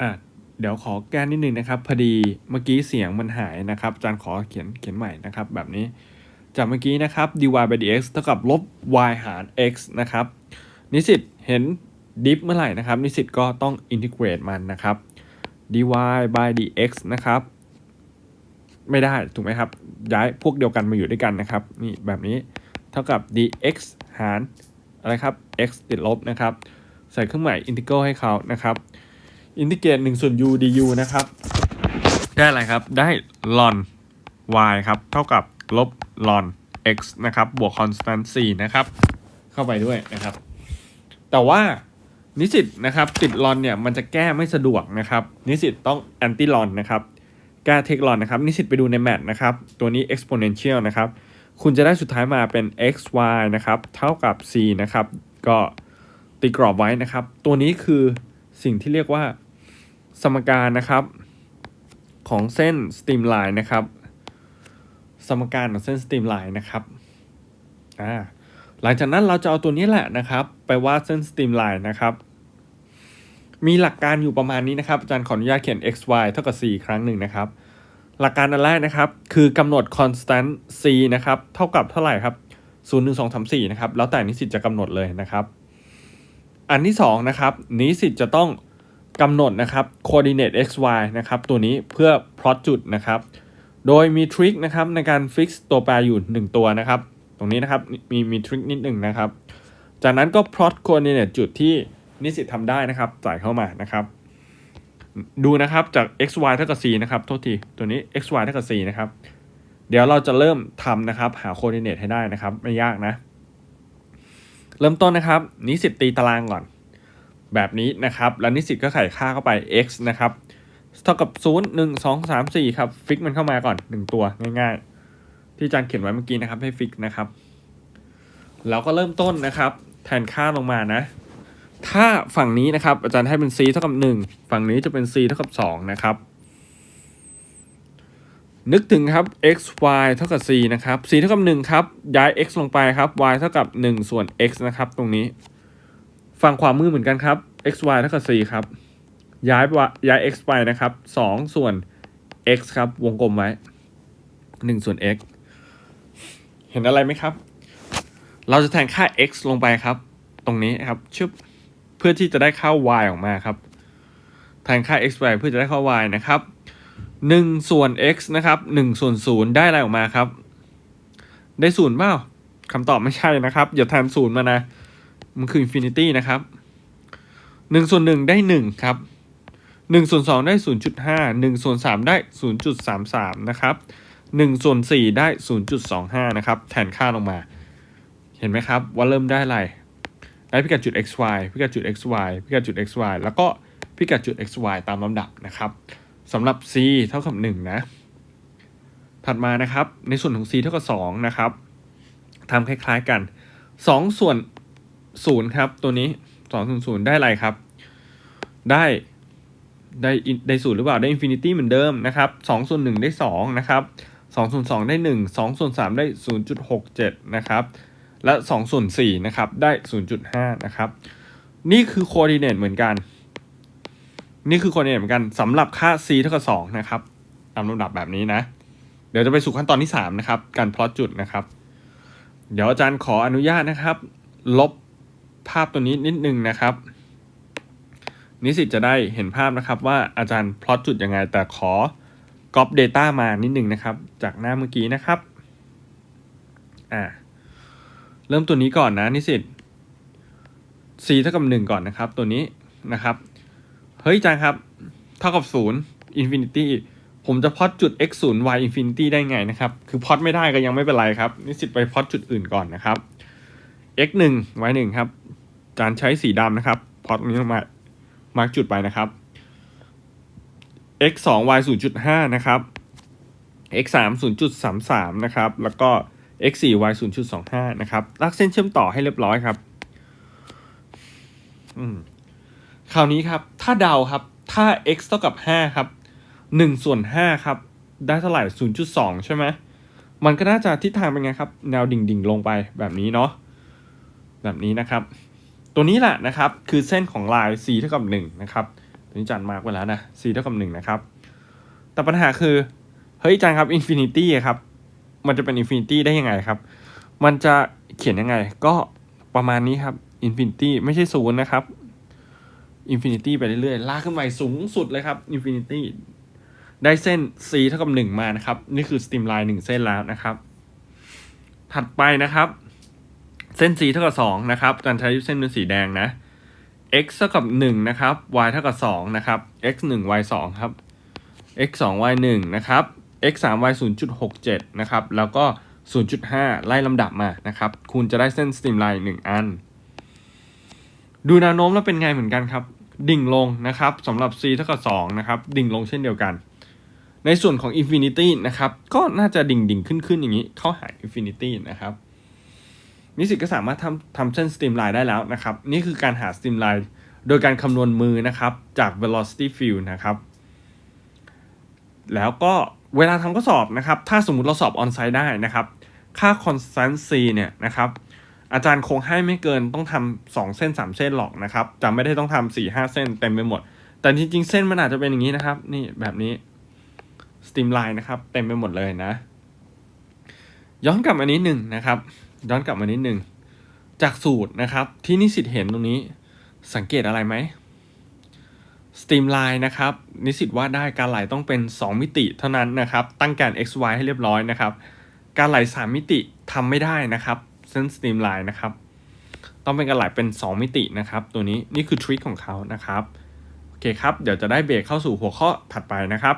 อะเดี๋ยวขอแก้นิดนึงนะครับ พอดีเมื่อกี้เสียงมันหายนะครับอาจารย์ขอเขียนเขียนใหม่นะครับ แบบนี้จากเมื่อกี้นะครับ dy by dx เท่ากับลบ y หาร x นะครับ นิสิตเห็นดิฟเมื่อไหร่นะครับ นิสิตก็ต้องอินทิเกรตมันนะครับ dy by dx นะครับ ไม่ได้ถูกไหมครับ ย้ายพวกเดียวกันมาอยู่ด้วยกันนะครับนี่แบบนี้เท่ากับ dx หารอะไรครับ x ติดลบนะครับ ใส่เครื่องหมายอินทิเกรลให้เขานะครับ อินทิเกรต1ส่วน u du นะครับ ได้อะไรครับ ได้ ln y ครับ เท่ากับลบ ln x นะครับ บวก constant c นะครับ เข้าไปด้วยนะครับ แต่ว่านิสิตนะครับติด ln เนี่ยมันจะแก้ไม่สะดวกนะครับ นิสิตต้อง anti ln นะครับ แก้เทค ln นะครับ นิสิตไปดูในแมทนะครับ ตัวนี้ exponential นะครับ คุณจะได้สุดท้ายมาเป็น x y นะครับ เท่ากับ c นะครับ ก็ตีกรอบไว้นะครับ ตัวนี้คือสิ่งที่เรียกว่า สมการนะครับ ของเส้นสตรีมไลน์นะครับ สมการของเส้นสตรีมไลน์นะครับอ่าหลังจากนั้นเราจะเอาตัวนี้แหละนะครับ ไปวาดเส้นสตรีมไลน์นะครับ มีหลักการอยู่ประมาณนี้นะครับอาจารย์ขออนุญาตเขียน x y เท่ากับ c ครั้งหนึ่งนะครับ หลักการอันแรกนะครับ คือกำหนด constant c นะครับเท่ากับเท่าไหร่ครับ0 1 2 3 4นะครับแล้วแต่นิสิตจะกำหนดเลยนะครับ อันที่สองนะครับนิสิตจะต้อง กำหนดนะครับ coordinate x y นะครับตัวนี้เพื่อ plot จุดนะครับ โดยมีทริคนะครับในการ fix ตัวแปรอยู่ 1 ตัวนะครับ ตรงนี้นะครับมีมีทริคนิดหนึ่งนะครับ จากนั้นก็ plot coordinate จุดที่นิสิตทำได้นะครับใส่เข้ามานะครับ ดูนะครับจาก x y เท่ากับ c นะครับโทษทีตัวนี้ x y เท่ากับ c นะครับเดี๋ยวเราจะเริ่มทำนะครับ หา coordinate ให้ได้นะครับ ไม่ยากนะ เริ่มต้นนะครับนิสิตตีตารางก่อน แบบนี้นะครับ แล้วนิสิตก็ใส่ค่าเข้าไป x นะครับ เท่ากับ 0 1 2 3 4 ครับฟิกมันเข้ามาก่อน 1 ตัวง่ายๆ ที่อาจารย์เขียนไว้เมื่อกี้นะครับให้ฟิกนะครับ แล้วก็เริ่มต้นนะครับ แทนค่าลงมานะ ถ้าฝั่งนี้นะครับ อาจารย์ให้เป็น c เท่ากับ 1 ฝั่งนี้จะเป็น c เท่ากับ 2 นะครับ นึกถึงครับ x y เท่ากับ c นะครับ c เท่ากับ1ครับย้าย x ลงไปครับ y เท่ากับ 1 ส่วน x นะครับ ตรงนี้ ฝั่งขวามือเหมือนกันครับ x y เท่ากับ c ครับ ย้ายย้าย x ไปนะครับ2ส่วน x ครับ วงกลมไว้ 1 ส่วน x เห็นอะไรไหมครับ เราจะแทนค่า x ลงไปครับ ตรงนี้ครับชึบเพื่อที่จะได้ค่า y ออกมาครับ แทนค่า x ไปเพื่อจะได้ค่า y นะครับ1ส่วน x นะครับ1ส่วน0ได้อะไรออกมาครับ ได้ศูนย์เปล่าคำตอบไม่ใช่นะครับ อย่าแทนศูนย์มานะ มันคืออินฟินิตี้นะครับหนึ่งส่วนหนึ่งได้หนึ่งครับหนึ่งส่วนสองได้ศูนย์จุดห้าหนึ่งส่วนสามได้ศูนย์จุดสามสามนะครับหนึ่งส่วนสี่ได้ศูนย์จุดสองห้านะครับแทนค่าลงมา เห็นไหมครับ ว่าเริ่มได้อะไรได้พิกัดจุด x y พิกัดจุด x y พิกัดจุด x y แล้วก็พิกัดจุด x y ตามลำดับนะครับสำหรับ c เท่ากับ1นะถัดมานะครับ ในส่วนของ c เท่ากับ2นะครับทำคล้ายๆกัน 2 ส่วน 0ครับ ตัวนี้2ส่วน0ได้อะไรครับ ได้ได้ได้ศูนย์หรือเปล่าได้อินฟินิตี้เหมือนเดิมนะครับ2ส่วน1ได้2นะครับ2ส่วน2ได้1 2ส่วน3ได้0.67นะครับ และ2ส่วน4นะครับได้0.5นย์จุดห้านะครับ นี่คือโคดิเนตเหมือนกัน นี่คือโคดิเนตเหมือนกันสำหรับค่า c เท่ากับ2นะครับตามลำดับแบบนี้นะ เดี๋ยวจะไปสู่ขั้นตอนที่3นะครับ การพลอตจุดนะครับ เดี๋ยวอาจารย์ขออนุญาตนะครับ ลบ ภาพตัวนี้นิดนึงนะครับ นิสิตจะได้เห็นภาพนะครับว่าอาจารย์พลอตจุดยังไง แต่ขอก๊อป Data มานิดนึงนะครับ จากหน้าเมื่อกี้นะครับอ่าเริ่มตัวนี้ก่อนนะนิสิต c เท่ากับ 1 ก่อนนะครับ ตัวนี้นะครับ เฮ้ยอาจารย์ครับ เท่ากับ 0 infinity ผมจะพลอตจุด x 0 y infinity ได้ไงนะครับ คือพลอตไม่ได้ก็ยังไม่เป็นไรครับ นิสิตไปพลอตจุดอื่นก่อนนะครับ x 1 y 1ครับ อารใช้สีดำนะครับพลอตนี้มามาร์กจุดไปนะครับ x 2 y 0.5 นะครับ x 3 0.33 นะครับ แล้วก็ x 4 y 0.25 นะครับลากเส้นเชื่อมต่อให้เรียบร้อยครับคราวนี้ครับ ถ้าเดาครับ ถ้า x เท่ากับ 5 ครับ 1 ส่วน 5 ครับ ได้เท่าไหร่ 0.2 ใช่ไหม มันก็น่าจะทิศทางเป็นไงครับ แนวดิ่งๆ ลงไปแบบนี้เนาะ แบบนี้นะครับ ตัวนี้แหละนะครับ คือเส้นของลาย c เท่ากับ1นะครับตัวนี้จารย์มาร์กไว้แล้วนะ c เท่ากับหนึ่งนะครับ แต่ปัญหาคือ เฮ้ยจารย์ครับอินฟินิตี้ครับ มันจะเป็นอินฟินิตี้ได้ยังไงครับ มันจะเขียนยังไง ก็ประมาณนี้ครับอินฟินิตี้ไม่ใช่ศูนย์นะครับอินฟินิตี้ไปเรื่อยๆ ลากขึ้นไปสูงสุดเลยครับอินฟินิตี้ได้เส้น c เท่ากับหนึ่งมานะครับ นี่คือสตรีมไลน์หนึ่งเส้นแล้วนะครับ ถัดไปนะครับ เส้น c เท่ากับสองนะครับอารใช้เส้นเป็นสีแดงนะ x เท่ากับหนึ่งนะครับ y เท่ากับสองนะครับ x หนึ่ง y สองครับ x สอง y หนึ่งนะครับ x สาม y ศูนย์จุดหกเจ็ดนะครับ แล้วก็ศูนย์จุดห้าไล่ลำดับมานะครับ คุณจะได้เส้นสตรีมไลน์หนึ่งอัน ดูแนวโน้มแล้วเป็นไงเหมือนกันครับ ดิ่งลงนะครับสำหรับ c เท่ากับสองนะครับ ดิ่งลงเช่นเดียวกัน ในส่วนของ infinity นะครับ ก็น่าจะดิ่งดิ่งขึ้นขึ้นอย่างนี้ เข้าหา infinity นะครับ นิสิตก็สามารถทำทำเส้นสตรีมไลน์ได้แล้วนะครับ นี่คือการหาสตรีมไลน์โดยการคำนวณมือนะครับจาก velocity field นะครับ แล้วก็เวลาทำข้อสอบนะครับ ถ้าสมมุติเราสอบออนไซต์ได้นะครับ ค่า constant c เนี่ยนะครับอาจารย์คงให้ไม่เกินต้องทำสองเส้นสามเส้นหรอกนะครับจะไม่ได้ต้องทำสี่ห้าเส้นเต็มไปหมด แต่จริงๆ เส้นมันอาจจะเป็นอย่างนี้นะครับ นี่แบบนี้สตรีมไลน์นะครับ เต็มไปหมดเลยนะ ย้อนกลับมานิดหนึ่งนะครับ ย้อนกลับมานิดหนึ่งจากสูตรนะครับ ที่นิสิตเห็นตรงนี้สังเกตอะไรไหมสตรีมไลน์นะครับ นิสิตว่าได้การไหลต้องเป็น 2 มิติเท่านั้นนะครับ ตั้งแการ x y ให้เรียบร้อยนะครับ การไหล 3 มิติทำไม่ได้นะครับเส้นสตรีมไลน์นะครับ ต้องเป็นการไหลเป็น 2 มิตินะครับ ตัวนี้นี่คือทริคของเขานะครับ โอเคครับ เดี๋ยวจะได้เบรกเข้าสู่หัวข้อถัดไปนะครับ